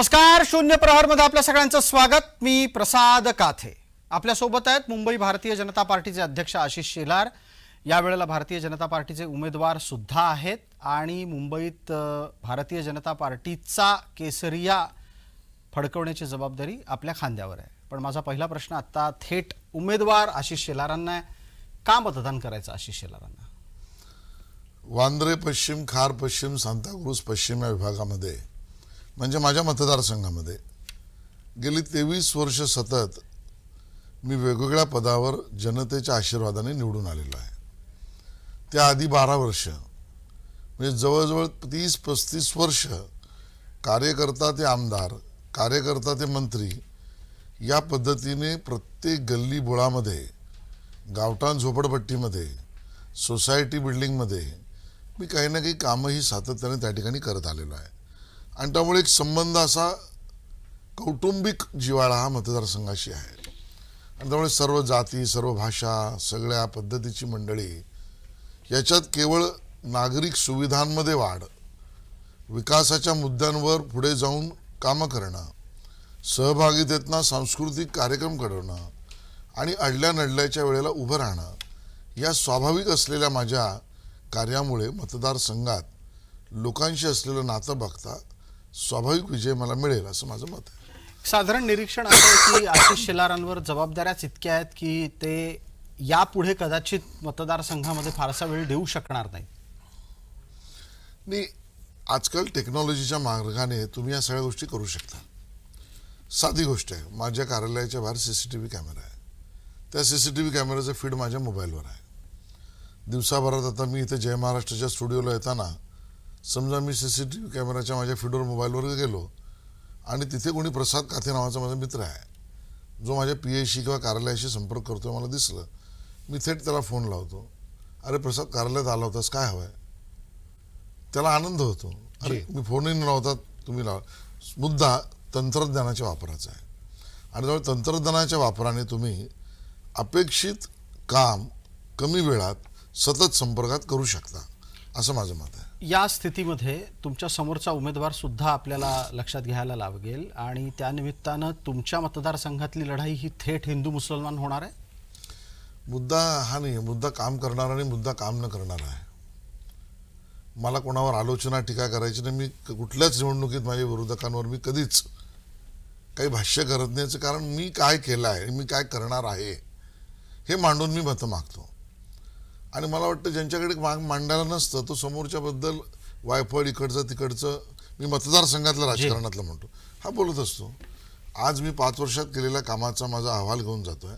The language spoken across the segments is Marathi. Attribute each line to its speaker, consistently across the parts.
Speaker 1: नमस्कार शून्य प्रहरमध्ये आपल्या सगळ्यांचं स्वागत. मी प्रसाद काथे. आपल्यासोबत आहेत मुंबई भारतीय जनता पार्टीचे अध्यक्ष आशिष शेलार. यावेळेला भारतीय जनता पार्टीचे उमेदवार सुद्धा आहेत आणि मुंबईत भारतीय जनता पार्टीचा केसरिया फडकवण्याची जबाबदारी आपल्या खांद्यावर आहे. पण माझा पहिला प्रश्न आत्ता थेट उमेदवार आशिष शेलारांना आहे. का मतदान करायचं आशिष शेलारांना?
Speaker 2: वांद्रे पश्चिम खार पश्चिम सांताक्रूज पश्चिम या विभागामध्ये म्हणजे माझ्या मतदारसंघामध्ये गेली तेवीस वर्ष सतत मी वेगवेगळ्या पदावर जनतेच्या आशीर्वादाने निवडून आलेलो आहे. त्याआधी बारा वर्ष म्हणजे जवळजवळ तीस पस्तीस वर्ष कार्यकर्ता ते आमदार कार्यकर्ता ते मंत्री या पद्धतीने प्रत्येक गल्ली बोळामध्ये गावठाण झोपडपट्टीमध्ये सोसायटी बिल्डिंगमध्ये मी काही ना काही कामं ही सातत्याने त्या ठिकाणी करत आलेलो आहे. आणि त्यामुळे एक संबंध असा कौटुंबिक जिवाळा हा मतदारसंघाशी आहे. आणि त्यामुळे सर्व जाती सर्व भाषा सगळ्या पद्धतीची मंडळी याच्यात केवळ नागरिक सुविधांमध्ये वाढ विकासाच्या मुद्द्यांवर पुढे जाऊन कामं करणं सहभागितेतना सांस्कृतिक कार्यक्रम घडवणं आणि अडल्या नडल्याच्या वेळेला उभं राहणं या स्वाभाविक असलेल्या माझ्या कार्यामुळे मतदारसंघात लोकांशी असलेलं नातं बघता स्वाभाविक विजय मला मिळेल असं माझं मत आहे.
Speaker 1: साधारण निरीक्षण असं आहे की आशिष शेलारांवर जबाबदाऱ्याच इतक्या आहेत की ते यापुढे कदाचित मतदारसंघामध्ये फारसा वेळ देऊ शकणार नाही
Speaker 2: आणि आजकाल टेक्नॉलॉजीच्या मार्गाने तुम्ही या सगळ्या गोष्टी करू शकता. साधी गोष्ट आहे माझ्या कार्यालयाच्या बाहेर C C T V camera आहे. त्या सी सी टी व्ही कॅमेऱ्याचं फीड माझ्या मोबाईलवर आहे. दिवसाभरात आता मी इथे जय महाराष्ट्राच्या स्टुडिओला येताना समजा मी सी सी टी व्ही कॅमेराच्या माझ्या फीडवर मोबाईलवर गेलो आणि तिथे कोणी प्रसाद काथे नावाचा माझा मित्र आहे. जो माझ्या पी एशी किंवा कार्यालयाशी संपर्क करतोय मला दिसलं. मी थेट त्याला फोन लावतो. अरे प्रसाद कार्यालयात आला होतास काय हवं आहे त्याला आनंद होतो. अरे मी फोनही न लावता तुम्ही लावा. मुद्दा तंत्रज्ञानाच्या वापराचा आहे. आणि जवळ तंत्रज्ञानाच्या वापराने तुम्ही अपेक्षित काम कमी वेळात सतत संपर्कात करू शकता असं माझं मत आहे.
Speaker 1: या स्थितीमध्ये तुमच्या समोरचा उमेदवार सुद्धा आपल्याला लक्षात घ्यायला लागेल आणि त्यानिमित्तानं तुमच्या मतदारसंघातली लढाई ही थेट हिंदू मुसलमान होणार आहे?
Speaker 2: मुद्दा हा नाही आहे. मुद्दा काम करणारा आणि मुद्दा काम न करणारा आहे. मला कोणावर आलोचना टीका करायची नाही. मी कुठल्याच निवडणुकीत माझ्या विरोधकांवर मी कधीच काही भाष्य करत नाही. याचं कारण मी काय केलं आहे मी काय करणार आहे हे मांडून मी मतं मागतो. आणि मला वाटतं ज्यांच्याकडे माग मांडायला नसतं तो समोरच्याबद्दल वायफळ इकडचं तिकडचं मी मतदारसंघातलं राजकारणातलं म्हणतो हा बोलत असतो. आज मी पाच वर्षात केलेल्या कामाचा माझा अहवाल घेऊन जातोय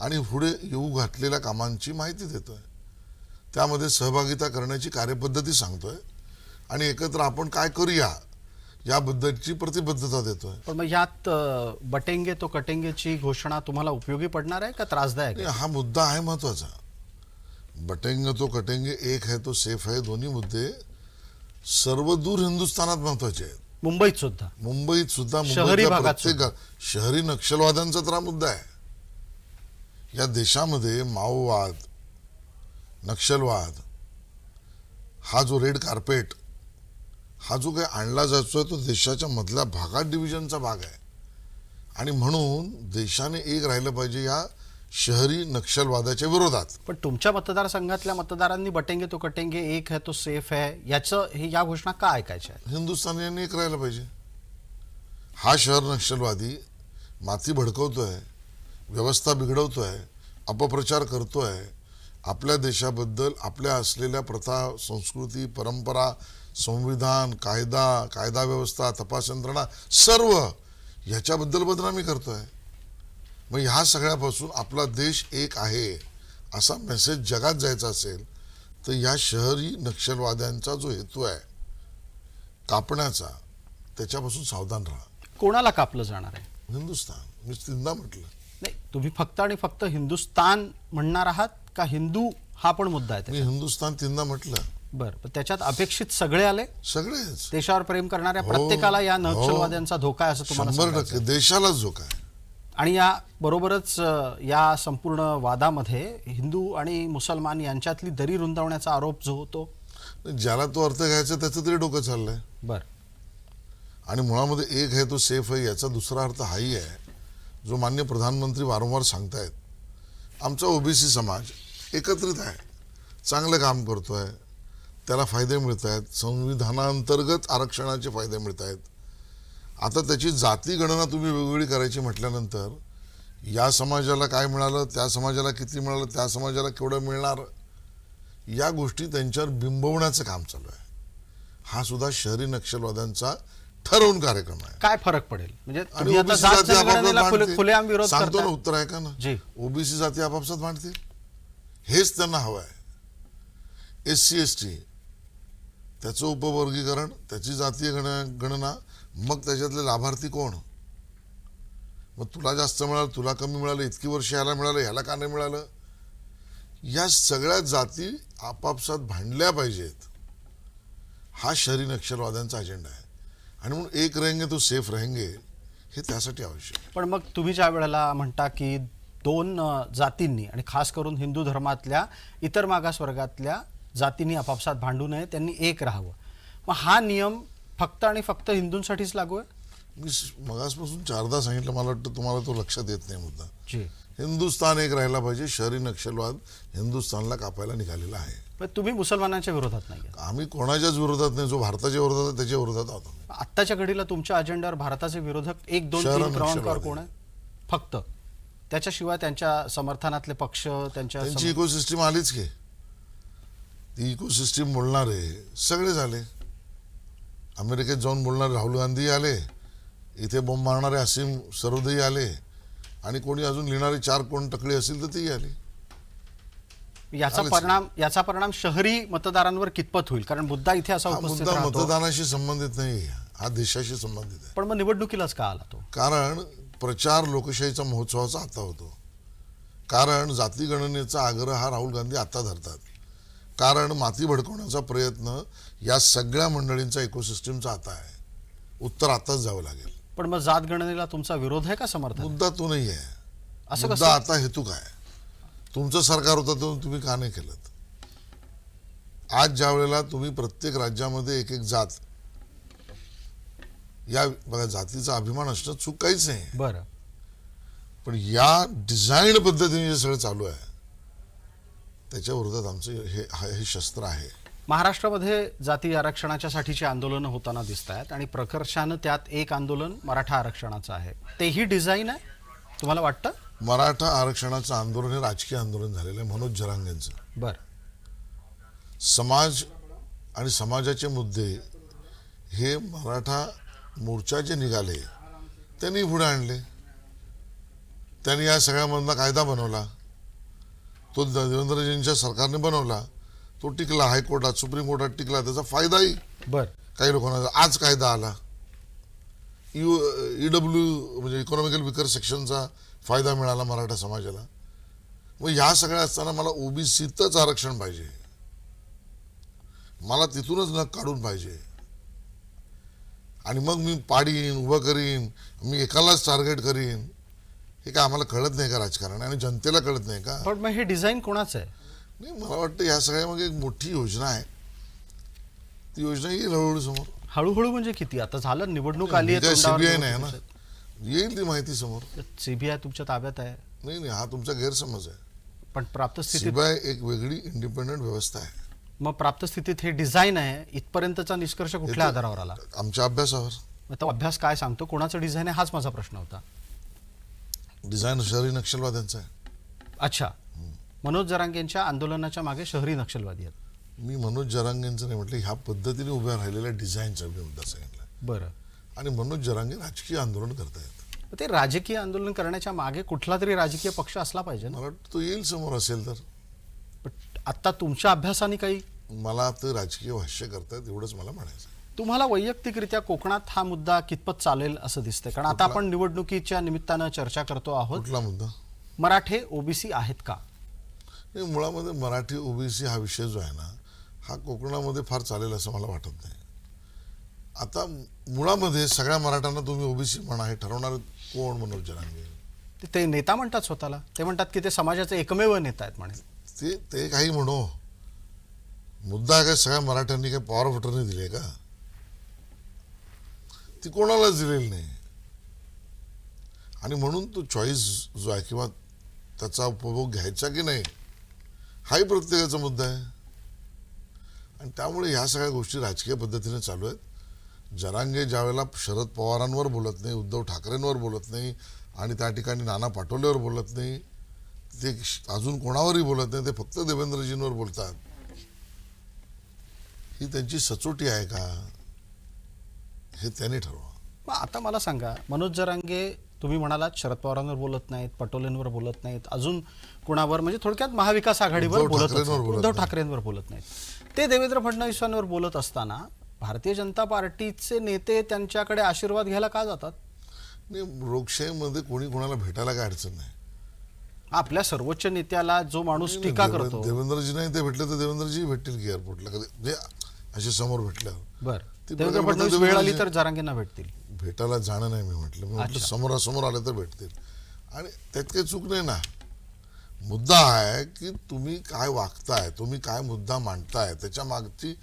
Speaker 2: आणि पुढे येऊ घातलेल्या कामांची माहिती देतोय. त्यामध्ये सहभागिता करण्याची कार्यपद्धती सांगतोय आणि एकत्र आपण काय करूया याबद्दलची प्रतिबद्धता देतोय.
Speaker 1: पण मग यात बटेंगे तो कटेंगेची घोषणा तुम्हाला उपयोगी पडणार आहे का त्रासदायक आहे?
Speaker 2: हा मुद्दा आहे महत्त्वाचा बटेंगे तो कटेंगे एक है तो सेफ है दोन्ही मुद्दे सर्व दूर हिंदुस्थानात महत्त्वाचे आहेत.
Speaker 1: मुंबईत सुद्धा.
Speaker 2: मुंबईत सुद्धा
Speaker 1: शहरी
Speaker 2: मुंबईतल्या
Speaker 1: भागात
Speaker 2: प्रत्येक शहरी नक्षलवाद्यांचा तर हा मुद्दा आहे. या देशामध्ये माओवाद नक्षलवाद हा जो रेड कार्पेट हा जो काही आणला जातोय तो देशाच्या मधल्या भागात डिव्हिजनचा भाग आहे. आणि म्हणून देशाने एक राहिलं पाहिजे या शहरी नक्षलवादाच्या विरोधात.
Speaker 1: पण तुमच्या मतदारसंघातल्या मतदारांनी बटेंगे तो कटेंगे एक है तो सेफ है याचं हे या घोषणा का ऐकायच्या
Speaker 2: हिंदुस्थानियांनी एक राहायला पाहिजे. हा शहर नक्षलवादी माती भडकवतोय व्यवस्था बिघडवतोय अपप्रचार करतोय. आपल्या देशाबद्दल आपल्या असलेल्या प्रथा संस्कृती परंपरा संविधान कायदा कायदा व्यवस्था तपास यंत्रणा सर्व ह्याच्याबद्दल बदनामी करतोय. मग ह्या सगळ्यापासून आपला देश एक आहे असा मेसेज जगात जायचा असेल तर या शहरी नक्षलवाद्यांचा जो हेतू आहे कापण्याचा त्याच्यापासून सावधान राहा.
Speaker 1: कोणाला कापलं जाणार आहे?
Speaker 2: हिंदुस्थान. मी तीनदा म्हटलं.
Speaker 1: नाही तुम्ही फक्त आणि फक्त हिंदुस्तान म्हणणार आहात का हिंदू हा पण मुद्दा आहे
Speaker 2: मी? हिंदुस्थान तीनदा म्हटलं.
Speaker 1: बरं पण त्याच्यात अपेक्षित सगळे आले?
Speaker 2: सगळेच.
Speaker 1: देशावर प्रेम करणाऱ्या
Speaker 2: हो,
Speaker 1: प्रत्येकाला या
Speaker 2: हो.
Speaker 1: नक्षलवाद्यांचा धोका आहे असं तुम्हाला
Speaker 2: शंभर
Speaker 1: सांगायचं
Speaker 2: टक्के. देशालाच धोका आहे.
Speaker 1: आणि या बरोबरच या संपूर्ण वादामध्ये हिंदू आणि मुसलमान यांच्यातली दरी रुंदावण्याचा आरोप जो होतो.
Speaker 2: ज्याला तो अर्थ घ्यायचा त्याचं तरी डोकं चाललंय.
Speaker 1: बर.
Speaker 2: आणि मुळामध्ये एक आहे तो सेफ आहे याचा दुसरा अर्थ हाही आहे जो मान्य प्रधानमंत्री वारंवार सांगतायत. आमचा ओबीसी समाज एकत्रित आहे चांगलं काम करतोय त्याला फायदे मिळत आहेत संविधानांतर्गत आरक्षणाचे फायदे मिळत आहेत आता त्याची जाती गणना तुम्ही वेगवेगळी करायची म्हटल्यानंतर या समाजाला काय मिळालं त्या समाजाला किती मिळालं त्या समाजाला केवढं मिळणार या गोष्टी त्यांच्यावर बिंबवण्याचं काम चालू आहे. हा सुद्धा शहरी नक्षलवाद्यांचा ठरवून कार्यक्रम आहे.
Speaker 1: काय फरक पडेल? म्हणजे
Speaker 2: सांगतो ना. उत्तर आहे का ना. ओबीसी जाती आपापसात मांडतील. हेच त्यांना हवं आहे. एस सी एस टी त्याचं उपवर्गीकरण त्याची जातीय गण गणना मग त्याच्यातले लाभार्थी कोण? मग तुला जास्त मिळालं तुला कमी मिळालं इतकी वर्ष ह्याला मिळालं ह्याला का नाही मिळालं? या सगळ्या जाती आपापसात भांडल्या पाहिजेत. हा शहरी नक्षलवाद्यांचा अजेंडा आहे. आणि म्हणून एक रहेंगे तो सेफ रहेंगे हे त्यासाठी आवश्यक आहे.
Speaker 1: पण मग तुम्ही ज्या वेळेला म्हणता की दोन जातींनी आणि खास करून हिंदू धर्मातल्या इतर मागासवर्गातल्या जातींनी आपापसात भांडू नये त्यांनी एक राहावं. मग हा नियम फक्त आणि फक्त हिंदूंसाठीच लागू आहे?
Speaker 2: मी मगासपासून चारदा सांगितलं मला वाटतं तुम्हाला तो लक्षात येत नाही मुद्दा.
Speaker 1: जी.
Speaker 2: हिंदुस्थान एक राहायला पाहिजे शहरी नक्षलवाद हिंदुस्थानला कापायला निघालेला आहे.
Speaker 1: पण तुम्ही मुसलमानांच्या विरोधात नाही
Speaker 2: आम्ही कोणाच्याच विरोधात नाही जो भारताच्या विरोधात आहे त्याच्या विरोधात आहोत आम्ही.
Speaker 1: आत्ताच्या घडीला तुमच्या अजेंड्यावर भारताचे विरोधक एक दोन
Speaker 2: शहर
Speaker 1: तीन क्रमांकावर
Speaker 2: नक्षलवादी.
Speaker 1: कोण आहे? फक्त. त्याच्याशिवाय त्यांच्या समर्थनातले पक्ष त्यांच्या
Speaker 2: त्यांची
Speaker 1: सम-
Speaker 2: इकोसिस्टीम आलीच की. ती इकोसिस्टीम बोलणारे सगळे झाले. अमेरिकेत जाऊन बोलणारे राहुल गांधी आले. इथे बॉम्ब मारणारे असीम सरोदेही आले. आणि कोणी अजून लिहिणारे चार कोण टकळी असतील तर तेही आले.
Speaker 1: याचा. परिणाम याचा परिणाम शहरी मतदारांवर कितपत होईल? कारण मुद्दा इथे असा
Speaker 2: हा
Speaker 1: उपस्थित
Speaker 2: मुद्दा
Speaker 1: राहतो.
Speaker 2: मतदानाशी संबंधित नाही हा देशाशी संबंधित आहे.
Speaker 1: पण मग निवडणुकीलाच का आला तो?
Speaker 2: कारण प्रचार लोकशाहीचा महोत्सवाचा आता होतो. कारण जाती गणनेचा आग्रह हा राहुल गांधी आता धरतात. कारण माती भडकवण्याचा प्रयत्न या सगळ्या मंडळींचा इकोसिस्टीमचा आता आहे. उत्तर आताच द्यावं लागेल.
Speaker 1: पण मग जात गणनेला तुमचा विरोध आहे का समर्थन?
Speaker 2: मुद्दा तो नाही आहे.
Speaker 1: असं
Speaker 2: मुद्दा आता हेतू काय? तुमचं सरकार होतं तो तुम्ही का नाही केलं आज ज्या वेळेला तुम्ही प्रत्येक राज्यामध्ये एक एक जात या बघा जातीचा अभिमान असणं चूक काहीच नाही
Speaker 1: बरं.
Speaker 2: पण या डिझाईन पद्धतीने जे सगळं चालू आहे त्याच्या विरोधात आमचं हे हा- शस्त्र आहे.
Speaker 1: महाराष्ट्रामध्ये जाती आरक्षणाच्या साठीची आंदोलनं होताना दिसत आहेत आणि प्रकर्षानं त्यात एक आंदोलन मराठा आरक्षणाचं आहे. तेही डिझाईन आहे? तुम्हाला वाटतं?
Speaker 2: मराठा आरक्षणाचं आंदोलन हे राजकीय आंदोलन झालेलं आहे मनोज जरांगेंचं
Speaker 1: बरं.
Speaker 2: समाज आणि समाजाचे मुद्दे हे मराठा मोर्चा जे निघाले त्यांनी पुढे आणले. त्यांनी या सगळ्यामधला कायदा बनवला. तो देवेंद्रजींच्या सरकारने बनवला तो टिकला हायकोर्टात सुप्रीम कोर्टात टिकला त्याचा फायदाही
Speaker 1: बरं.
Speaker 2: काही लोकांना आज कायदा आला. यू ईडब्ल्यू म्हणजे इकॉनॉमिकल विकर सेक्शनचा फायदा मिळाला मराठा समाजाला. मग ह्या सगळ्या असताना मला ओबीसीतच आरक्षण पाहिजे. मला तिथूनच नग काढून पाहिजे. आणि मग मी पाडीन उभं करीन मी एकालाच टार्गेट करीन. हे काय आम्हाला कळत नाही का राजकारण? आणि जनतेला कळत नाही का?
Speaker 1: पण मग हे डिझाईन कोणाचं आहे?
Speaker 2: नाही मला वाटतं ह्या सगळ्यामागे एक मोठी योजना आहे. ती योजना येईल हळूहळू समोर
Speaker 1: हळूहळू म्हणजे किती? आता झालं निवडणूक आली
Speaker 2: काय सीबीआय नाही आहे ना. येईल ती माहिती समोर.
Speaker 1: सीबीआय तुमच्या ताब्यात आहे.
Speaker 2: नाही नाही हा तुमचा गैरसमज आहे.
Speaker 1: पण प्राप्त स्थितीत
Speaker 2: सीबीआय एक वेगळी इंडिपेंडंट व्यवस्था आहे.
Speaker 1: मग प्राप्त स्थितीत हे डिझाईन आहे. इथपर्यंतचा निष्कर्ष कुठल्या आधारावर आला?
Speaker 2: आमच्या अभ्यासावर.
Speaker 1: मग तो अभ्यास काय सांगतो? कोणाचं डिझाईन आहे? हाच माझा प्रश्न होता.
Speaker 2: डिझाईन शहरी नक्षलवाद्यांचा आहे.
Speaker 1: अच्छा. मनोज जरांगेंच्या आंदोलनाच्या मागे शहरी नक्षलवादी आहेत.
Speaker 2: मी मनोज जरांगेंचं नाही म्हटलं ह्या पद्धतीने उभ्या राहिलेल्या डिझाईनचा मी मुद्दा सांगितला.
Speaker 1: बरं.
Speaker 2: आणि मनोज जरांगे राजकीय आंदोलन करतायत
Speaker 1: ते राजकीय आंदोलन करण्याच्या मागे कुठला तरी राजकीय पक्ष असला पाहिजे ना.
Speaker 2: मला वाटतं तो येईल समोर असेल तर.
Speaker 1: पण आता तुमच्या अभ्यासाने काही
Speaker 2: मला ते राजकीय भाष्य करतायत एवढंच मला म्हणायचं आहे.
Speaker 1: तुम्हाला वैयक्तिकरित्या कोकणात हा मुद्दा कितपत चालेल असं दिसतंय? कारण आता आपण निवडणुकीच्या निमित्तानं चर्चा करतो आहोत.
Speaker 2: कुठला मुद्दा?
Speaker 1: मराठे ओबीसी आहेत का?
Speaker 2: मुळामध्ये मराठी ओबीसी हा विषय जो आहे ना हा कोकणामध्ये फार चालेल असं मला वाटत नाही. आता मुळामध्ये सगळ्या मराठ्यांना तुम्ही ओबीसी म्हणा हे ठरवणार कोण मनोज जरांगे?
Speaker 1: ते- ते नेता म्हणतात स्वतःला. ते म्हणतात की ते समाजाचे एकमेव नेता आहेत म्हणे.
Speaker 2: ते ते काही म्हणू. मुद्दा काय सगळ्या मराठ्यांनी काय पॉवर ऑफ अटर्नी दिली का? ती कोणालाच दिलेली नाही. आणि म्हणून तो चॉईस जो आहे किंवा त्याचा उपभोग घ्यायचा की नाही हाही प्रत्येकाचा मुद्दा आहे. आणि त्यामुळे ह्या सगळ्या गोष्टी राजकीय पद्धतीने चालू आहेत. जरांगे ज्यावेळेला शरद पवारांवर बोलत नाही उद्धव ठाकरेंवर बोलत नाही आणि त्या ठिकाणी नाना पाटोलेवर बोलत नाही ते अजून कोणावरही बोलत नाही ते फक्त देवेंद्रजींवर बोलतात. ही त्यांची सचोटी आहे का? हे त्यांनी ठरवा.
Speaker 1: मग आता मला सांगा मनोज जरांगे तुम्ही म्हणालात शरद पवारांवर बोलत नाहीत पटोलेंवर बोलत नाहीत अजून कुणावर? म्हणजे थोडक्यात महाविकास आघाडीवर बोलत उद्धव. ठाकरेंवर बोलत नाहीत. ते देवेंद्र फडणवीसांवर बोलत असताना भारतीय जनता पार्टीचे नेते त्यांच्याकडे आशीर्वाद घ्यायला का जातात?
Speaker 2: नाही लोकशाहीमध्ये कोणी कोणाला भेटायला काय अडचण नाही.
Speaker 1: आपल्या सर्वोच्च नेत्याला जो माणूस टीका करतो.
Speaker 2: देवेंद्रजी नाही ते भेटले तर देवेंद्रजी भेटतील की एअरपोर्टला कधी असे समोर भेटल्यावर.
Speaker 1: बर. देवेंद्र फडणवीस वेळ आली तर जरांगेंना भेटतील.
Speaker 2: भेटायला जाणं नाही मी म्हटलं. मी म्हटलं. समोरासमोर आले तर भेटतील. आणि त्यात काही चूक नाही ना. मुद्दा आहे की तुम्ही काय वागताय तुम्ही काय मुद्दा मांडताय त्याच्या मागची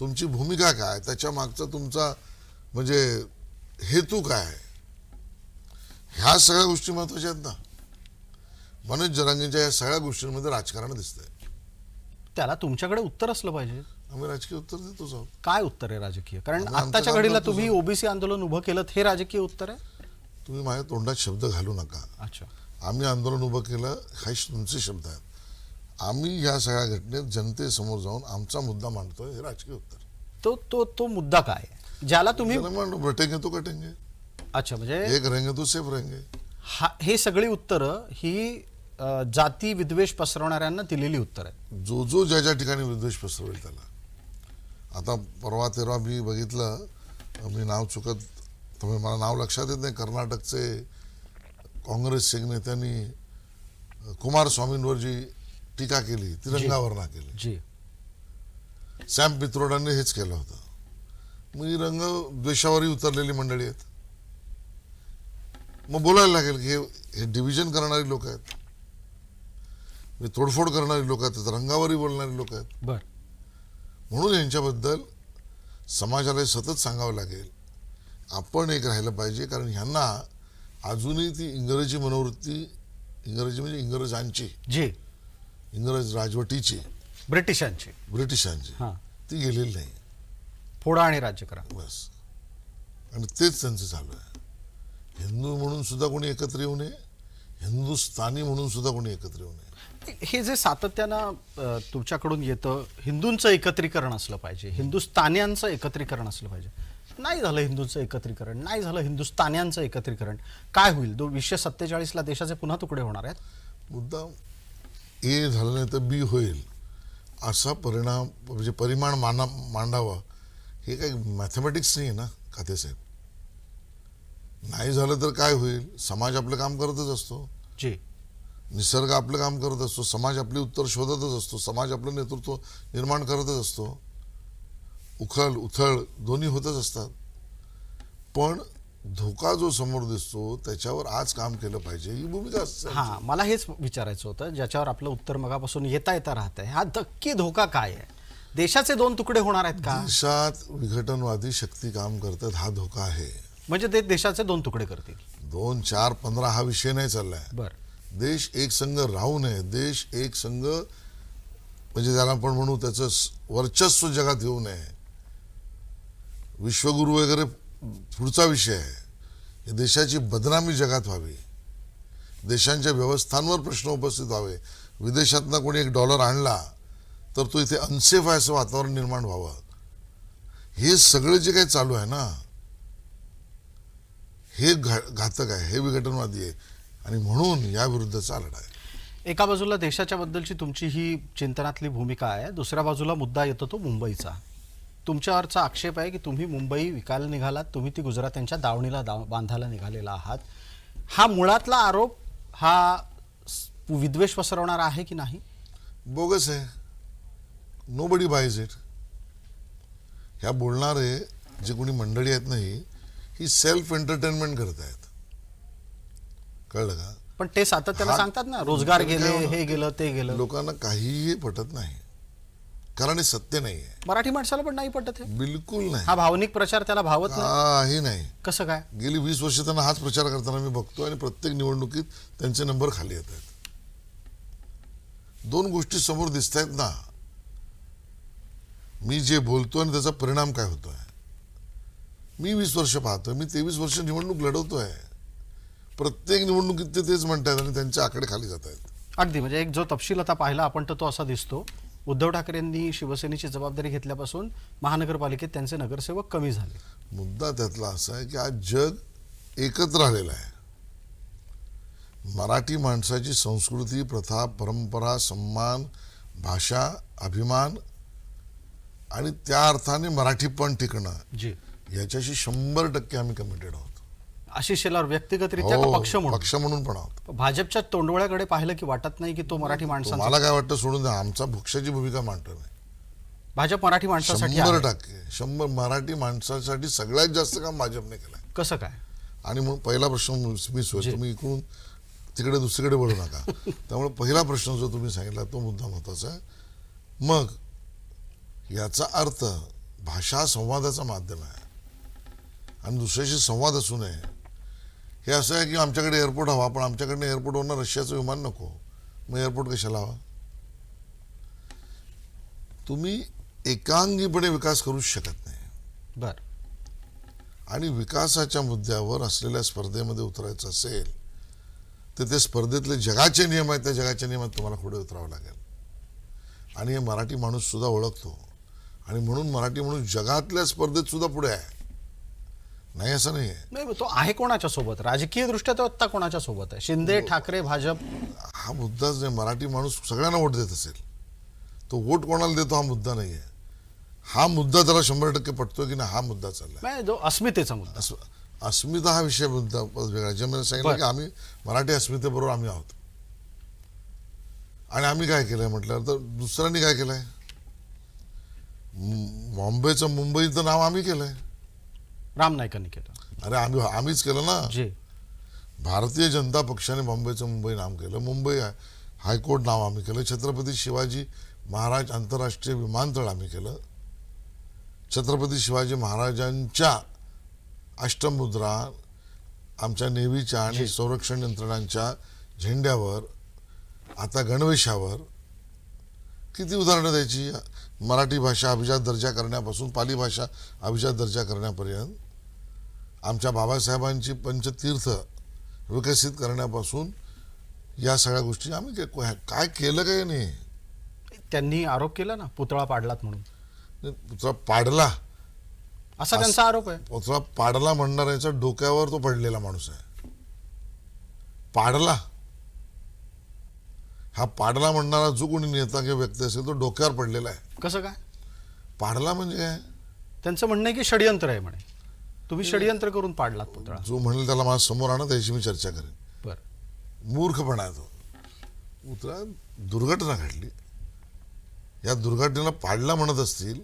Speaker 2: तुमची भूमिका काय त्याच्या मागचा तुमचा म्हणजे हेतू काय ह्या सगळ्या गोष्टी महत्त्वाच्या आहेत ना. मनोज जरांगेंच्या या सगळ्या गोष्टींमध्ये राजकारण दिसतंय.
Speaker 1: त्याला तुमच्याकडे उत्तर असलं पाहिजे.
Speaker 2: आम्ही राजकीय उत्तर देतोच आहोत.
Speaker 1: काय उत्तर आहे राजकीय? कारण
Speaker 2: आम्ही आमचं
Speaker 1: आत्ताच्या
Speaker 2: काम
Speaker 1: घडीला तुम्ही ओबीसी आंदोलन उभं केलं हे राजकीय उत्तर आहे?
Speaker 2: तुम्ही माझ्या तोंडात शब्द घालू नका.
Speaker 1: अच्छा.
Speaker 2: आम्ही आंदोलन उभं केलं हे तुमचे शब्द आहेत. आम्ही या सगळ्या घटनेत जनतेसमोर जाऊन आमचा मुद्दा मांडतोय हे राजकीय उत्तर
Speaker 1: तो तो तो मुद्दा काय आहे? ज्याला तुम्ही
Speaker 2: त्याला मांडू बटेंगे तो कटेंगे.
Speaker 1: अच्छा म्हणजे
Speaker 2: एक रहेंगे तो सेफ रहेंगे.
Speaker 1: हा हे सगळी उत्तरं ही अ, जाती विद्वेष पसरवणाऱ्यांना दिलेली उत्तर आहेत.
Speaker 2: जो जो ज्या ज्या ठिकाणी विद्वेष पसरवेल त्याला. आता परवा तेरवा मी बघितलं मी नाव चुकत तुम्ही मला नाव लक्षात येत नाही कर्नाटकचे काँग्रेसचे नेत्यांनी कुमारस्वामींवर जी टीका केली ती रंगावर केली.
Speaker 1: जी.
Speaker 2: सॅम पित्रोडांनी हेच केलं होतं. मग ही रंग द्वेषावरही उतरलेली मंडळी आहेत. मग बोलायला लागेल की हे- डिव्हिजन करणारी लोक आहेत. हे तोडफोड करणारी लोक आहेत रंगावरही बोलणारी लोक आहेत.
Speaker 1: बर.
Speaker 2: म्हणून यांच्याबद्दल समाजाला सतत सांगावं लागेल. आपण एक राहिलं पाहिजे कारण ह्यांना अजूनही ती इंग्रजी मनोवृत्ती इंग्रजी म्हणजे इंग्रजांची.
Speaker 1: जी.
Speaker 2: इंग्रज राजवटीची.
Speaker 1: ब्रिटिशांची.
Speaker 2: ब्रिटिशांची.
Speaker 1: हां.
Speaker 2: ती गेलेली नाही.
Speaker 1: फोडा आणि राज्य करा.
Speaker 2: बस. आणि तेच त्यांचं चालू आहे. हिंदू म्हणून सुद्धा कोणी एकत्र येऊ नये हिंदुस्थानी म्हणून सुद्धा कोणी एकत्र येऊ नये.
Speaker 1: हे जे सातत्यानं तुमच्याकडून येतं हिंदूंचं एकत्रीकरण असलं पाहिजे. हिंदुस्थान्यांचं एकत्रीकरण असलं पाहिजे. नाही झालं हिंदूंचं एकत्रीकरण नाही झालं हिंदुस्थान्यांचं एकत्रीकरण. काय होईल? दो वीसशे सत्तेचाळीसला देशाचे पुन्हा तुकडे होणार आहेत?
Speaker 2: मुद्दा ए झालं नाही तर बी होईल. असा परिणाम म्हणजे परिमाण माना मांडावं हे काही मॅथमॅटिक्स नाही आहे ना खातेसाहेब नाही झालं तर काय होईल? समाज आपलं काम करतच असतो.
Speaker 1: जी.
Speaker 2: निसर्ग आपलं काम करत असतो समाज आपली उत्तर शोधतच असतो समाज आपलं नेतृत्व निर्माण करतच असतो. उखळ उथळ दोन्ही होतच असतात. पण धोका जो समोर दिसतो त्याच्यावर आज काम केलं पाहिजे ही भूमिका असते
Speaker 1: हा मला हेच विचारायचं होतं ज्याच्यावर आपलं उत्तर मगापासून येता येता राहत आहे हा नक्की धोका काय आहे? देशाचे दोन तुकडे होणार आहेत का?
Speaker 2: देशात विघटनवादी शक्ती काम करतात हा धोका आहे.
Speaker 1: म्हणजे ते देशाचे दोन तुकडे करतील.
Speaker 2: दोन चार पंधरा हा विषय नाही चाललाय.
Speaker 1: बर.
Speaker 2: देश एक संघ राहू नये देश एक संघ म्हणजे ज्याला आपण म्हणू त्याचं वर्चस्व जगात येऊ नये. विश्वगुरु वगैरे पुढचा विषय आहे. देशाची बदनामी जगात व्हावी. देशांच्या व्यवस्थांवर प्रश्न उपस्थित व्हावे. विदेशातनं कोणी एक डॉलर आणला तर तो इथे अनसेफ आहे असं वातावरण निर्माण व्हावं. हे सगळं जे काही चालू आहे ना हे घातक आहे हे विघटनवादी आहे. आणि म्हणून या विरुद्धचा लढा आहे.
Speaker 1: एका बाजूला देशाच्या बद्दलची तुमची ही चिंतनातली भूमिका आहे दुसऱ्या बाजूला मुद्दा येतो तो मुंबईचा. तुमच्यावरचा आक्षेप आहे की तुम्ही मुंबई विकायला निघालात तुम्ही ती गुजरात्यांच्या दावणीला दाव बांधायला निघालेला आहात. हा मुळातला आरोप हा विद्वेष पसरवणारा आहे की नाही?
Speaker 2: बोगस आहे. नो बडी बायज इट ह्या बोलणारे जे कोणी मंडळी आहेत नाही ही सेल्फ एंटरटेनमेंट करत आहेत कळलं का?
Speaker 1: पण ते सातत्यानं सांगतात ना रोजगार
Speaker 2: काय
Speaker 1: गेले? हे गेलं ते गेलं.
Speaker 2: लोकांना काहीही पटत नाही. कारण हे सत्य नाही आहे.
Speaker 1: मराठी माणसाला पण नाही पटत हे.
Speaker 2: बिलकुल नाही.
Speaker 1: हा भावनिक प्रचार त्याला भावत नाही.
Speaker 2: काही नाही.
Speaker 1: कसं काय?
Speaker 2: गेली वीस वर्ष त्यांना हाच प्रचार करताना मी बघतो आणि प्रत्येक निवडणुकीत त्यांचे नंबर खाली येत आहेत. दोन गोष्टी समोर दिसत आहेत ना. मी जे बोलतो आणि त्याचा परिणाम काय होतोय? मी वीस वर्ष पाहतोय मी तेवीस वर्ष निवडणूक लढवतोय. प्रत्येक निवडणुकीत ते तेच म्हणतायत आणि त्यांचे आकडे खाली जात आहेत
Speaker 1: अगदी म्हणजे एक जो तपशील आता पाहिला आपण तर तो असा दिसतो. उद्धव ठाकरेंनी शिवसेनेची जबाबदारी घेतल्यापासून महानगरपालिकेत त्यांचे नगरसेवक कमी झाले.
Speaker 2: मुद्दा त्यातला असा आहे की आज जग एकत्र आलेलं आहे. मराठी माणसाची संस्कृती प्रथा परंपरा सन्मान भाषा अभिमान आणि त्या अर्थाने मराठी पण टिकणं.
Speaker 1: जी.
Speaker 2: याच्याशी शंभर टक्के आम्ही कमिटेड आहोत.
Speaker 1: आशिष शेलार व्यक्तिगतरित्या का
Speaker 2: हो,
Speaker 1: पक्ष म्हणून?
Speaker 2: पक्ष म्हणून पण आहोत.
Speaker 1: भाजपच्या तोंडवळ्याकडे पाहिलं की वाटत नाही की तो मराठी माणसांचा
Speaker 2: मला काय वाटतं सोडून द्या. आमचा भुक्षाची भूमिका मांडतो नाही
Speaker 1: भाजप मराठी माणसासाठी
Speaker 2: शंभर
Speaker 1: आहे.
Speaker 2: टक्के. शंभर मराठी माणसासाठी सगळ्यात जास्त काम भाजपने केलंय.
Speaker 1: कसं काय?
Speaker 2: आणि मग पहिला प्रश्न मी तुम्ही इकडून तिकडे दुसरीकडे वळू नका. त्यामुळे पहिला प्रश्न जो तुम्ही सांगितला तो मुद्दा महत्त्वाचा आहे. मग याचा अर्थ भाषा संवादाचा माध्यम आहे. आणि दुसऱ्याशी संवाद असू नये. हे असं आहे की आमच्याकडे एअरपोर्ट हवा पण आमच्याकडनं एअरपोर्टवरनं रशियाचं विमान नको. मग एअरपोर्ट कशाला हवा? तुम्ही एकांगीपणे विकास करूच शकत नाही.
Speaker 1: बर.
Speaker 2: आणि विकासाच्या मुद्द्यावर असलेल्या स्पर्धेमध्ये उतरायचं असेल तर ते स्पर्धेतले जगाचे नियम आहेत त्या जगाच्या नियमात तुम्हाला पुढे उतरावं लागेल. आणि हे मराठी माणूस सुद्धा ओळखतो. आणि म्हणून मराठी माणूस जगातल्या स्पर्धेत सुद्धा पुढे आहे. नाही असं नाही आहे
Speaker 1: नाही तो आहे कोणाच्या सोबत? राजकीय दृष्ट्या तो आत्ता कोणाच्या सोबत आहे? शिंदे ठाकरे भाजप?
Speaker 2: हा मुद्दाच नाही. मराठी माणूस सगळ्यांना वोट देत असेल. तो वोट कोणाला देतो हा मुद्दा नाही आहे हा मुद्दा त्याला शंभर टक्के पटतोय की नाही हा मुद्दा चाललाय.
Speaker 1: नाही जो अस्मितेचा मुद्दा.
Speaker 2: अस- अस्मिता हा विषय मुद्दा वेगळा. जे मला सांगितलं की आम्ही मराठी अस्मितेबरोबर आम्ही आहोत. आणि आम्ही काय केलंय म्हटलं तर दुसऱ्यांनी काय केलंय? मु- बॉम्बेचं मुंबईचं नाव आम्ही केलंय.
Speaker 1: राम नाईकांनी केलं.
Speaker 2: अरे आम्ही आम्हीच केलं ना?
Speaker 1: जी.
Speaker 2: भारतीय जनता पक्षाने बॉम्बेचं मुंबई नाम केलं. मुंबई हाय- हायकोर्ट नाव आम्ही केलं. छत्रपती शिवाजी महाराज आंतरराष्ट्रीय विमानतळ आम्ही केलं. छत्रपती शिवाजी महाराजांच्या अष्टमुद्रा आमच्या नेव्हीच्या आणि संरक्षण यंत्रणांच्या झेंड्यावर आता गणवेशावर किती उदाहरणं द्यायची? मराठी भाषा अभिजात दर्जा करण्यापासून पाली भाषा अभिजात दर्जा करण्यापर्यंत आमच्या बाबासाहेबांची पंचतीर्थ विकसित करण्यापासून या सगळ्या गोष्टी आम्ही काय केलं काय नाही.
Speaker 1: त्यांनी आरोप केला ना पुतळा पाडलात म्हणून.
Speaker 2: पुतळा पाडला.
Speaker 1: असा त्यांचा आरोप आहे.
Speaker 2: पुतळा पाडला म्हणणाऱ्याच्या डोक्यावर तो पडलेला माणूस आहे. पाडला. हा पाडला म्हणणारा जो कोणी नेता किंवा व्यक्ती असेल तो डोक्यावर पडलेला आहे.
Speaker 1: कसं काय?
Speaker 2: पाडला म्हणजे काय?
Speaker 1: त्यांचं म्हणणं आहे की षडयंत्र आहे म्हणे. तुम्ही षडयंत्र करून पाडलात पुतळा.
Speaker 2: जो म्हणेल त्याला माझ्यासमोर आणा त्याची मी चर्चा करेन.
Speaker 1: बर.
Speaker 2: मूर्खपणा तो. उतरा दुर्घटना घडली. या दुर्घटनेला पाडला म्हणत असतील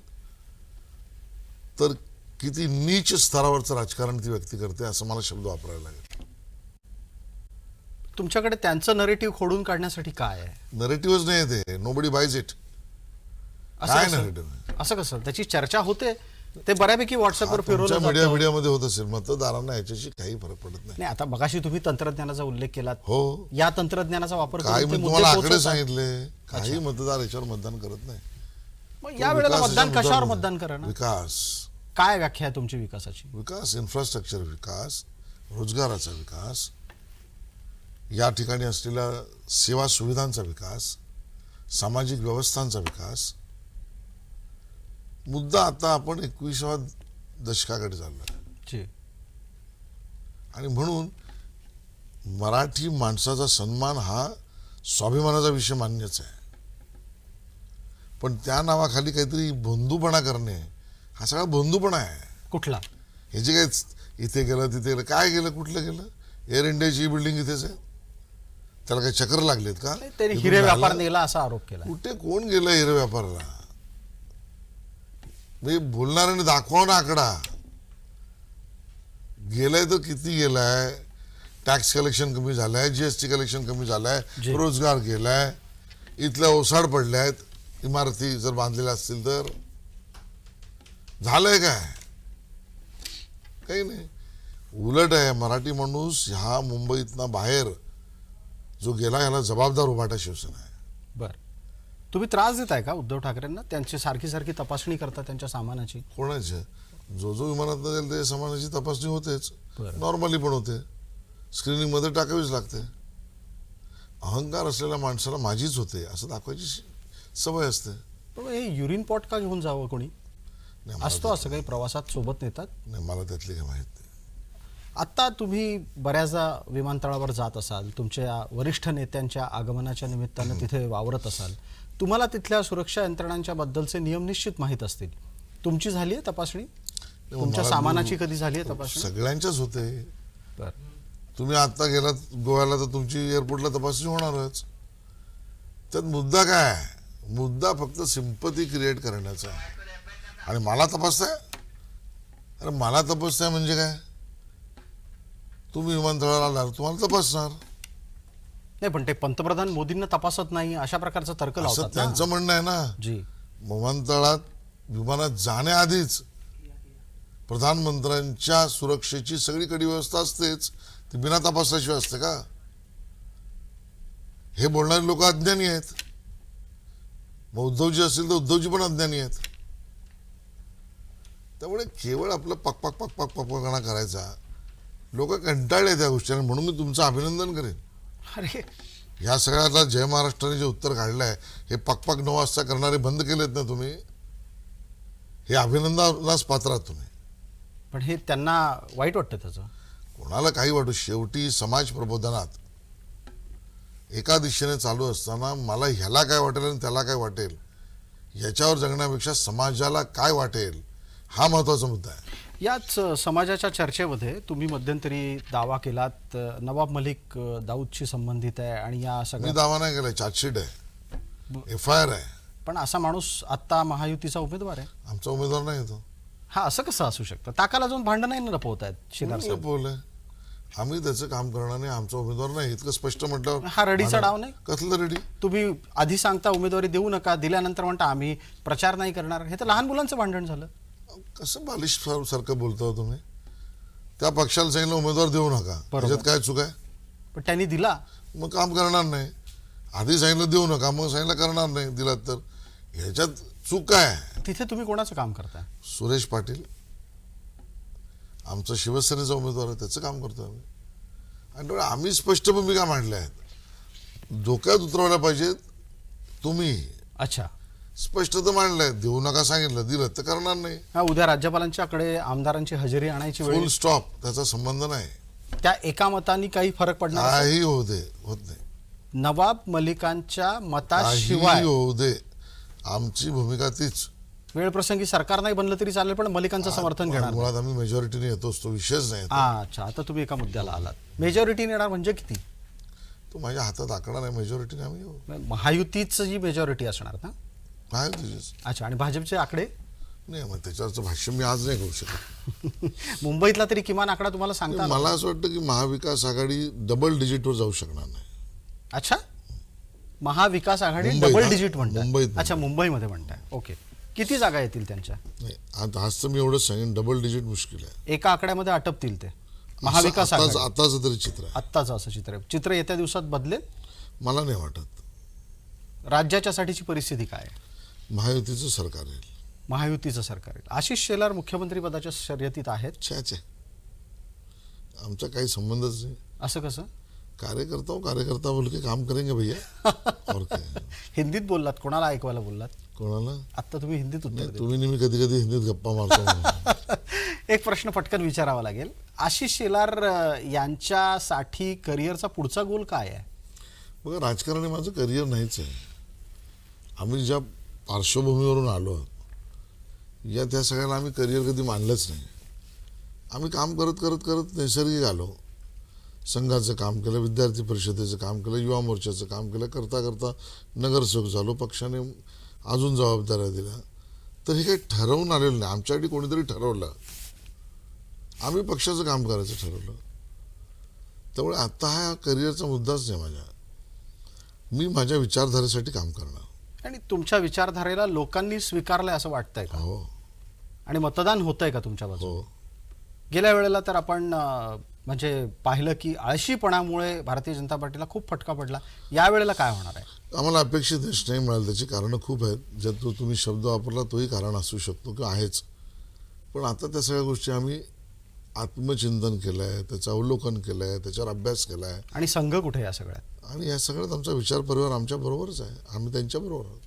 Speaker 2: तर किती नीच स्तरावरचं राजकारण ती व्यक्ती करते असं मला शब्द वापरायला लागेल.
Speaker 1: तुमच्याकडे त्यांचं नरेटिव्ह खोडून काढण्यासाठी काय आहे?
Speaker 2: नरेटिव्हच नाही येते नोबडी बायज इट
Speaker 1: असं
Speaker 2: काय narrative?
Speaker 1: असं कसं? त्याची चर्चा होते? ते बऱ्यापैकी व्हॉट्सअपवर फिरवलं
Speaker 2: मीडिया. मीडियामध्ये होत असेल मतदारांना याच्याशी काही फरक पडत नाही.
Speaker 1: नाही आता मगाशी तुम्ही तंत्रज्ञानाचा उल्लेख केलात.
Speaker 2: हो.
Speaker 1: या तंत्रज्ञानाचा वापर
Speaker 2: काही
Speaker 1: करून
Speaker 2: मी
Speaker 1: ते
Speaker 2: तुम्हाला आकडे
Speaker 1: पोहोचवतात.
Speaker 2: सांगितले. काही मतदार याच्यावर मतदान करत नाही.
Speaker 1: मग या वेळेला
Speaker 2: विकासाच्या
Speaker 1: मतदान कशावर मतदान करा
Speaker 2: विकास.
Speaker 1: काय व्याख्या आहे तुमची विकासाची?
Speaker 2: विकास इन्फ्रास्ट्रक्चर विकास रोजगाराचा विकास या ठिकाणी असलेल्या सेवा सुविधांचा विकास सामाजिक व्यवस्थांचा विकास मुद्दा आता आपण एकविसाव्या दशकाकडे चाललो आणि म्हणून मराठी माणसाचा सन्मान हा स्वाभिमानाचा विषय मान्यच आहे. पण त्या नावाखाली काहीतरी बंधूपणा करणे हा सगळा बंधूपणा आहे.
Speaker 1: कुठला?
Speaker 2: हे जे काय इथे गेलं तिथे गेलं काय गेलं कुठलं गेलं? एअर इंडियाची ही बिल्डिंग इथेच आहे. त्याला काही चक्र लागलेत का?
Speaker 1: हिरे? व्यापार नेला असा आरोप केला.
Speaker 2: कुठे कोण गेलं हिरे व्यापाराला? म्हणजे बोलणाऱ्याने दाखवा ना आकडा. गेलाय तर किती गेलाय? टॅक्स कलेक्शन कमी झालंय जीएसटी कलेक्शन कमी झालंय. रोजगार गेलाय इथल्या ओसाड पडल्यात इमारती जर बांधलेल्या असतील तर. झालंय काय? काही नाही. उलट आहे मराठी माणूस ह्या मुंबईतनं बाहेर जो गेला याला जबाबदार उभाटा शिवसेना आहे.
Speaker 1: बर. तुम्ही त्रास देताय का उद्धव ठाकरेंना? त्यांची सारखी सारखी तपासणी करता त्यांच्या सामानाची.
Speaker 2: कोणाचे? जो जो विमानात जाईल ते समानाची तपासणी होतेच. नॉर्मली पण होते. स्क्रीनिंगमध्ये टाकावीच लागते. अहंकार असलेल्या माणसाला माझीच होते असं दाखवायची सवय असते.
Speaker 1: पण हे युरिन पॉट का घेऊन जावं कोणी? असतो असं काही प्रवासात सोबत नेतात?
Speaker 2: नाही मला त्यातली काही माहीत
Speaker 1: आत्ता तुम्ही बऱ्याचदा विमानतळावर जात असाल तुमच्या वरिष्ठ नेत्यांच्या आगमनाच्या निमित्तानं तिथे वावरत असाल तुम्हाला तिथल्या सुरक्षा यंत्रणांच्या बद्दलचे नियम निश्चित माहीत असतील. तुमची झाली आहे तपासणी तुमच्या सामानाची कधी झाली आहे तपासणी?
Speaker 2: सगळ्यांच्याच होते. तुम्ही आता गेलात गोव्याला तर तुमची एअरपोर्टला तपासणी होणारच. त्यात मुद्दा काय आहे? मुद्दा फक्त सिंपती क्रिएट करण्याचा आणि मला तपासताय? अरे मला तपासताय म्हणजे काय? तुम्ही विमानतळाला आलात तुम्हाला तपासणार.
Speaker 1: नाही पण ते पंतप्रधान मोदींना तपासत नाही अशा प्रकारचा तर्क
Speaker 2: असं
Speaker 1: लावतात ना.
Speaker 2: त्यांचं म्हणणं आहे ना.
Speaker 1: जी.
Speaker 2: विमानतळात विमानात जाण्याआधीच प्रधानमंत्र्यांच्या सुरक्षेची सगळी कडी व्यवस्था असतेच ती बिना तपासाशिवाय असते का? हे बोलणारे लोक अज्ञानी आहेत. मग उद्धवजी असतील तर उद्धवजी पण अज्ञानी आहेत. त्यामुळे केवळ आपलं पक पक पक पक पकपणा करायचा लोक कंटाळले त्या गोष्टीने म्हणून मी तुमचं अभिनंदन करेन.
Speaker 1: अरे.
Speaker 2: ह्या सगळ्याला जय महाराष्ट्राने जे उत्तर काढलंय हे पकपक नऊ वाजता करणारे बंद केलेत ना तुम्ही? हे अभिनंदनास पात्र आहात तुम्ही.
Speaker 1: पण हे त्यांना वाईट वाटतं त्याचं.
Speaker 2: कोणाला काही वाटू शेवटी समाज प्रबोधनात. एका दिशेने चालू असताना मला ह्याला काय वाटेल आणि त्याला काय वाटेल? याच्यावर जगण्यापेक्षा समाजाला काय वाटेल? हा महत्त्वाचा मुद्दा आहे.
Speaker 1: याच समाजाच्या चर्चेमध्ये तुम्ही मध्यंतरी दावा केलात नवाब मलिक दाऊदशी संबंधित आहे आणि या सगळ्या
Speaker 2: दावा नाही केलाय चार्जशीट आहे. एफ आय आर आहे.
Speaker 1: पण असा माणूस आत्ता महायुतीचा उमेदवार आहे.
Speaker 2: आमचा उमेदवार नाही येतो
Speaker 1: हा असं कसं असू शकतं? ताकाला जाऊन भांडण नाही लपवत आहेत साहेब
Speaker 2: लपवलंय? आम्ही त्याचं काम करणार नाही आमचा उमेदवार नाही. इतकं स्पष्ट म्हटल्यावर
Speaker 1: हा रडीचा डाव नाही?
Speaker 2: कसलं रेडी?
Speaker 1: तुम्ही आधी सांगता उमेदवारी देऊ नका दिल्यानंतर म्हणता आम्ही प्रचार नाही करणार. हे तर लहान मुलांचं भांडण झालं.
Speaker 2: कसं बालिश सार- सारखं बोलता हो तुम्ही? त्या पक्षाला सांगितलं उमेदवार देऊ नका.
Speaker 1: बरोबर.
Speaker 2: त्याच्यात काय चूक आहे?
Speaker 1: पण त्यांनी दिला.
Speaker 2: मग काम करणार नाही. आधी सांगितलं देऊ नका. मग सांगितलं करणार नाही. दिलात तर. ह्याच्यात चूक काय आहे?
Speaker 1: तिथे तुम्ही कोणाचं काम करताय?
Speaker 2: सुरेश पाटील. आमचा शिवसेनेचा उमेदवार आहे त्याचं काम करतो आम्ही. आणि त्यामुळे आम्ही स्पष्ट भूमिका मांडल्या आहेत. धोक्यात उतरवल्या पाहिजेत तुम्ही.
Speaker 1: अच्छा.
Speaker 2: स्पष्ट तर मांडलंय. देऊ नका सांगितलं. दिलं तर करणार नाही.
Speaker 1: हा उद्या राज्यपालांच्याकडे आमदारांची हजेरी आणायची वेळ
Speaker 2: फुल स्टॉप त्याचा संबंध नाही.
Speaker 1: त्या एका मतानी काही फरक पडणार असेल?
Speaker 2: काही होऊ दे. होत नाही.
Speaker 1: नवाब मलिकांच्या
Speaker 2: काही
Speaker 1: मताशिवाय
Speaker 2: होऊ दे. आमची भूमिका तीच.
Speaker 1: वेळ प्रसंगी सरकार नाही बनलं तरी चालेल पण मलिकांचं समर्थन घेणार नाही.
Speaker 2: मुळात आम्ही मेजॉरिटीने येतोच तो विषयच नाही.
Speaker 1: हा, अच्छा. आता तुम्ही एका मुद्द्याला आलात. मेजॉरिटी येणार म्हणजे किती?
Speaker 2: तो माझ्या हातात आकडा नाही. मेजॉरिटीने आम्ही येऊ.
Speaker 1: महायुतीचं जी मेजॉरिटी असणार ना?
Speaker 2: आहे
Speaker 1: अच्छा आणि भाजपचे आकडे?
Speaker 2: नाही मग त्याच्यावरचं भाष्य मी आज नाही करू शकत.
Speaker 1: मुंबईतला तरी किमान आकडा तुम्हाला सांगता आला?
Speaker 2: मला असं वाटतं की महाविकास आघाडी डबल डिजिटवर जाऊ शकणार नाही.
Speaker 1: अच्छा? महाविकास आघाडी डबल
Speaker 2: हा?
Speaker 1: डिजिट
Speaker 2: मुंबईत.
Speaker 1: अच्छा मुंबईमध्ये म्हणताय. ओके किती जागा येतील त्यांच्या?
Speaker 2: नाही आता आज तर मी एवढंच सांगेन डबल डिजिट मुश्किल आहे.
Speaker 1: एका आकड्यामध्ये आटपतील ते. महाविकास
Speaker 2: असं- आताच
Speaker 1: आघाडी.
Speaker 2: आताच तरी चित्र आहे.
Speaker 1: आत्ताचं असं चित्र आहे. चित्र येत्या दिवसात बदलेल?
Speaker 2: मला नाही वाटत.
Speaker 1: राज्याच्या साठीची परिस्थिती काय आहे?
Speaker 2: महायुतीचं सरकार येईल.
Speaker 1: महायुतीचं सरकार आहे आशिष शेलार मुख्यमंत्री पदाच्या शर्यतीत आहेत?
Speaker 2: छे छे आमचा काही संबंधच नाही.
Speaker 1: असं कसं?
Speaker 2: कार्यकर्ता हूं, कार्यकर्ता बोल के काम करेंगे भैया. और काय?
Speaker 1: हिंदीत बोललात? कोणाला ऐकवायला बोललात?
Speaker 2: कोणाला?
Speaker 1: आत्ता तुम्ही हिंदीत उत्तर
Speaker 2: नाही तुम्ही नेहमी कधी कधी हिंदीत गप्पा मारतो म्हणून.
Speaker 1: एक प्रश्न पटकन विचारावा लागेल. आशिष शेलार अं, यांच्यासाठी करिअरचा पुढचा गोल काय आहे?
Speaker 2: बघा राजकारण हे माझं करिअर नाहीच आहे. आम्ही ज्या पार्श्वभूमीवरून आलो या त्या सगळ्याला आम्ही करिअर कधी मानलंच नाही. आम्ही काम करत करत करत नैसर्गिक आलो. संघाचं काम केलं विद्यार्थी परिषदेचं काम केलं युवा मोर्चाचं काम केलं करता करता नगरसेवक झालो पक्षाने अजून जबाबदाऱ्या दिल्या. तर हे काही ठरवून आलेलं नाही. आमच्यासाठी कोणीतरी ठरवलं. आम्ही पक्षाचं काम करायचं ठरवलं. त्यामुळे आता हा करिअरचा मुद्दाच नाही माझ्या. मी माझ्या विचारधारेसाठी काम करणार.
Speaker 1: आणि तुमच्या विचारधारेला लोकांनी स्वीकारलंय असं वाटतंय का?
Speaker 2: हो.
Speaker 1: आणि मतदान होतंय का तुमच्या बाजूला?
Speaker 2: हो.
Speaker 1: गेल्या वेळेला तर आपण म्हणजे पाहिलं की आळशीपणामुळे भारतीय जनता पार्टीला खूप फटका पडला. या वेळेला काय होणार आहे?
Speaker 2: आम्हाला अपेक्षित यश नाही मिळालं. त्याची कारणं खूप आहेत. ज्यात तो तुम्ही शब्द वापरला तोही कारण असू शकतो किंवा आहेच. पण आता त्या सगळ्या गोष्टी आम्ही आत्मचिंतन केलं आहे त्याचं अवलोकन केलं आहे त्याच्यावर अभ्यास केला आहे
Speaker 1: आणि संघ कुठे आहे या सगळ्यात?
Speaker 2: आणि या सगळ्यात आमचा विचार परिवार आमच्याबरोबरच आहे. आम्ही त्यांच्याबरोबर आहोत.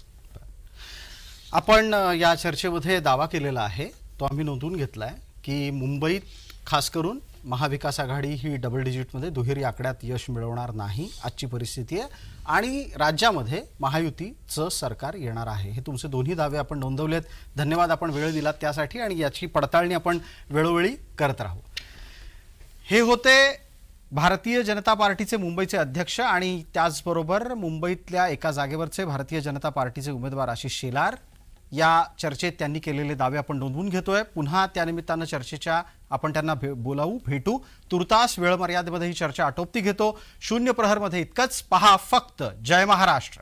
Speaker 1: आपण या चर्चेमध्ये दावा केलेला आहे तो आम्ही नोंदवून घेतलाय की मुंबईत खास करून महाविकास आघाडी ही डबल डिजिटमध्ये दुहेरी आकड्यात यश मिळवणार नाही आजची परिस्थिती आहे. आणि राज्यामध्ये महायुतीचं सरकार येणार आहे. हे तुमचे दोन्ही दावे आपण नोंदवलेत. धन्यवाद आपण वेळ दिलात त्यासाठी आणि याची पडताळणी आपण वेळोवेळी करत राहू. हे होते भारतीय जनता पार्टीचे मुंबईचे अध्यक्ष आणि त्याचबरोबर मुंबईतल्या एका जागेवरचे भारतीय जनता पार्टीचे उमेदवार आशिष शेलार या चर्चेत त्यांनी केलेले दावे आपण नोंदवून घेतोय. पुन्हा त्यानिमित्तानं चर्चेच्या आपण त्यांना भे बोलावू भेटू. तुर्तास वेळ मर्यादेमध्ये ही चर्चा आटोपती घेतो. शून्य प्रहरमध्ये इतकंच. पहा फक्त. जय महाराष्ट्र.